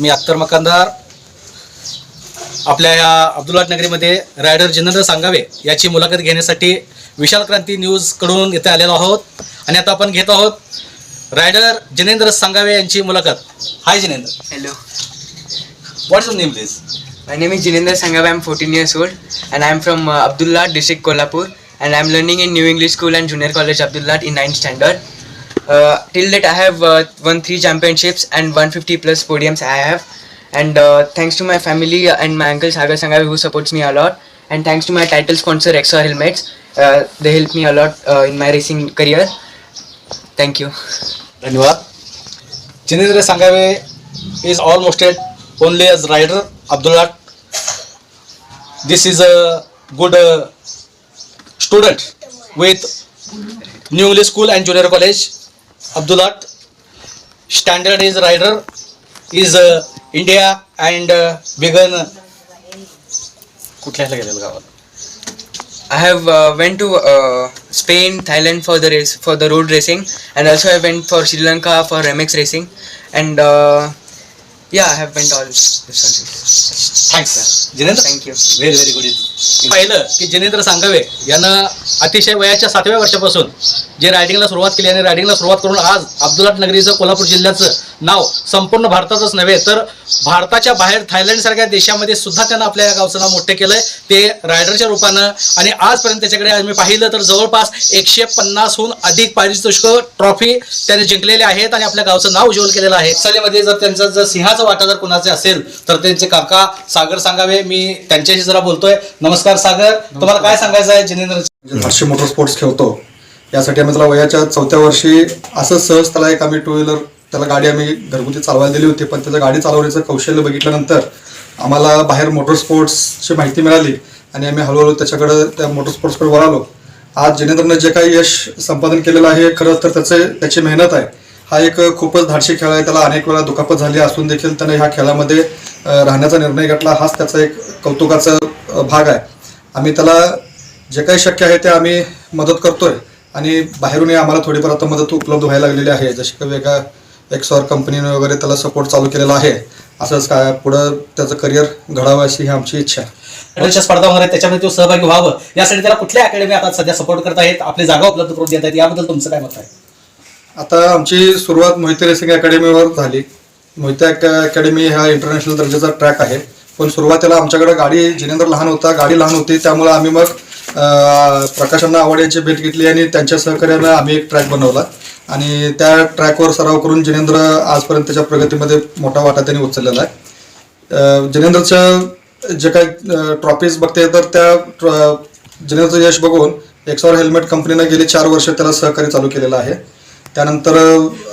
मी अख्तर मकानदार. आपल्या या अब्दुल्लाट नगरीमध्ये रायडर जिनेंद्र सांगावे याची मुलाखत घेण्यासाठी विशाल क्रांती न्यूजकडून इथे आलेलो आहोत. आणि आता आपण घेत आहोत रायडर जिनेंद्र सांगावे यांची मुलाखत. Hi Jinendra. Hello, what's name please my name is Jinendra Sanghav. I'm 14 years old and I'm from uh, Abdullah district Kolhapur and I'm learning in New English School and Junior College Abdullah in 9th standard. Uh, till date, I have uh, won three championships and 150 plus podiums I have. And uh, thanks to my family and my uncle Sagar Sanghav who supports me a lot. And thanks to my title sponsor XR Helmets, uh, they helped me a lot uh, in my racing career. Thank you. धन्यवाद Jinendra Sangave is almost eight only age rider Abdullat this is a good student with new English school and junior college Abdullat standard is rider is India and began कुठल्या गेलेलं गावात I have uh, went to uh, Spain, Thailand for the race for the road racing, and also I went for Sri Lanka for MX racing, and uh, yeah, I have went all these countries. Thanks Jinendra Thank you. Very very good पाहिलं की जिनेंद्र सांगावे यानं अतिशय वयाच्या सातव्या वर्षापासून जे रायडिंगला सुरुवात केली आणि रायडिंगला सुरुवात करून आज अब्दुलाट नगरीचं कोल्हापूर जिल्ह्याचं नाव संपूर्ण भारतातच नव्हे तर भारताच्या बाहेर थायलंड सारख्या देशामध्ये सुद्धा त्यानं आपल्या या गावचं नाव मोठे केलंय. ते रायडरच्या रूपानं आणि आजपर्यंत त्याच्याकडे आम्ही पाहिलं तर जवळपास एकशे पन्नासहून अधिक पारितोषिक ट्रॉफी त्याने जिंकलेले आहेत आणि आपल्या गावचं नाव उज्ज्वल केलेलं आहे. चालीमध्ये जर त्यांचा जर सिंहाचा वाटा जर कुणाचे असेल तर त्यांचे काका सागर सांगावे. मी त्यांच्याशी जरा बोलतोय. नमस्कार सागर. तुम्हाला काय सांगायचं आहे जिनेंद्र? धाडशी मोटर स्पोर्ट्स खेळतो. यासाठी आम्ही त्याला वयाच्या चौथ्या वर्षी असं सहज त्याला एक आम्ही टू व्हीलर त्याला गाडी आम्ही घरगुती चालवायला दिली होती पण त्याचं गाडी चालवण्याचं कौशल्य बघितल्यानंतर आम्हाला बाहेर मोटर स्पोर्ट्सची माहिती मिळाली आणि आम्ही हळूहळू त्याच्याकडं त्या मोटर स्पोर्ट्सकडे वळालो. आज जिनेंद्रनं जे काही यश संपादन केलेलं आहे खरंच तर त्याचे त्याची मेहनत आहे. हा एक खूपच धाडशी खेळ आहे त्याला अनेक वेळा दुखापत झाली असून देखील त्याने ह्या खेळामध्ये राहण्याचा निर्णय घेतला. हाच त्याचा एक कौतुकाचा भाग आहे. आम्ही त्याला जे काही शक्य आहे ते आम्ही मदत करतोय आणि बाहेरूनही आम्हाला थोडीफार आता मदत उपलब्ध व्हायला लागलेली आहे. जशी काही वेगळ्या एक्सॉर कंपनीने वगैरे त्याला सपोर्ट चालू केलेला आहे. असंच काय पुढं त्याचं करिअर घडावं अशी ही आमची इच्छा आहे. स्पर्धा वगैरे त्याच्यामध्ये तो सहभागी व्हावं यासाठी त्याला कुठल्या अकॅडमी आता सध्या सपोर्ट करत आहेत आपली जागा उपलब्ध करून देत आहेत याबद्दल तुमचं काय मत आहे? आता आमची सुरुवात मोहिते रेसिंग अकॅडमीवर झाली. मोहिते अक- अकॅडमी हा इंटरनॅशनल दर्जाचा ट्रॅक आहे. पण सुरुवातीला आमच्याकडे गाडी जिनेंद्र लहान होता गाडी लहान होती त्यामुळे आम्ही मग प्रकाशांना आवड यांची भेट घेतली आणि त्यांच्या सहकार्यानं आम्ही एक ट्रॅक बनवला. आणि त्या ट्रॅकवर सराव करून जिनेंद्र आजपर्यंत त्याच्या प्रगतीमध्ये मोठा वाटा त्यांनी उचललेला आहे. जिनेंद्रच्या जिनेंद्रचं जे काही ट्रॉफीज बघते तर त्या ट्र- जिनेंद्रचं यश बघून एक्सॉर हेल्मेट कंपनीनं गेली चार वर्ष त्याला सहकार्य चालू केलेलं आहे. त्यानंतर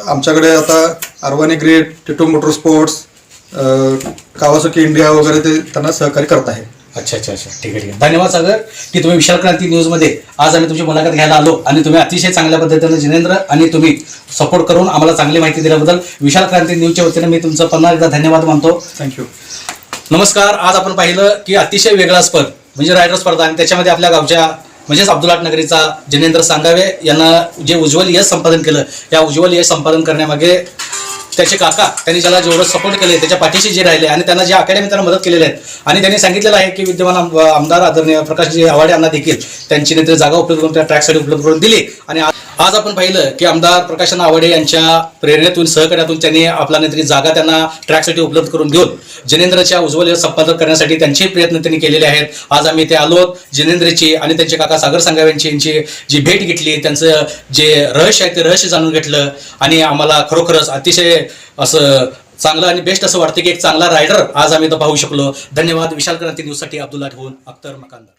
आमच्याकडे आता अरवानी ग्रेड टिटू मोटर स्पोर्ट्स कावासुकी इंडिया वगैरे ते त्यांना सहकार्य करत आहे. अच्छा अच्छा अच्छा. ठीक आहे ठीक आहे. धन्यवाद सागर की तुम्ही विशाल क्रांती न्यूजमध्ये आज आम्ही तुमची मुलाखत घ्यायला आलो आणि तुम्ही अतिशय चांगल्या पद्धतीनं जिनेंद्र आणि तुम्ही सपोर्ट करून आम्हाला चांगली माहिती दिल्याबद्दल विशाल क्रांती न्यूजच्या वतीनं मी तुमचं पुन्हा एकदा धन्यवाद मानतो. थँक्यू नमस्कार. आज आपण पाहिलं की अतिशय वेगळा स्पर्ध म्हणजे रायडर स्पर्धा आणि त्याच्यामध्ये आपल्या गावच्या म्हणजेच अब्दुलाट नगरीचा जिनेंद्र सांगावे यांना जे उज्ज्वल यश संपादन केलं या उज्ज्वल यश संपादन करण्यामागे त्याचे काका त्यांनी ज्याला जेवढं सपोर्ट केले त्याच्या पाठीशी जे राहिले आणि त्यांना जे अकॅडमी त्यांना मदत केलेली आहेत आणि त्यांनी सांगितलेलं आहे की विद्यमान आमदार आदरणीय प्रकाशजी आवाडे यांना देखील त्यांची नेत्र जागा उपलब्ध करून त्या ट्रॅकसाठी उपलब्ध करून दिली. आणि आज आपण पाहिलं की आमदार प्रकाशन आवाडे यांच्या प्रेरणेतून सहकार्यातून त्यांनी आपला नेत्री जागा त्यांना ट्रॅकसाठी उपलब्ध करून देऊन जिनेंद्रच्या उज्ज्वल संपादक संपादन करण्यासाठी त्यांचे प्रयत्न त्यांनी केलेले आहेत. आज आम्ही इथे आलो जिनेंद्रची आणि त्यांचे काका सागर सांगावे यांची यांची जी भेट घेतली त्यांचं जे रहस्य आहे ते रहस्य जाणून घेतलं. आणि आम्हाला खरोखरच अतिशय असं चांगलं आणि बेस्ट असं वाटतं की एक चांगला रायडर आज आम्ही तर पाहू शकलो. धन्यवाद. विशाल क्रांती न्यूजसाठी अब्दुल्ला ठेवून अख्तर मकानदार.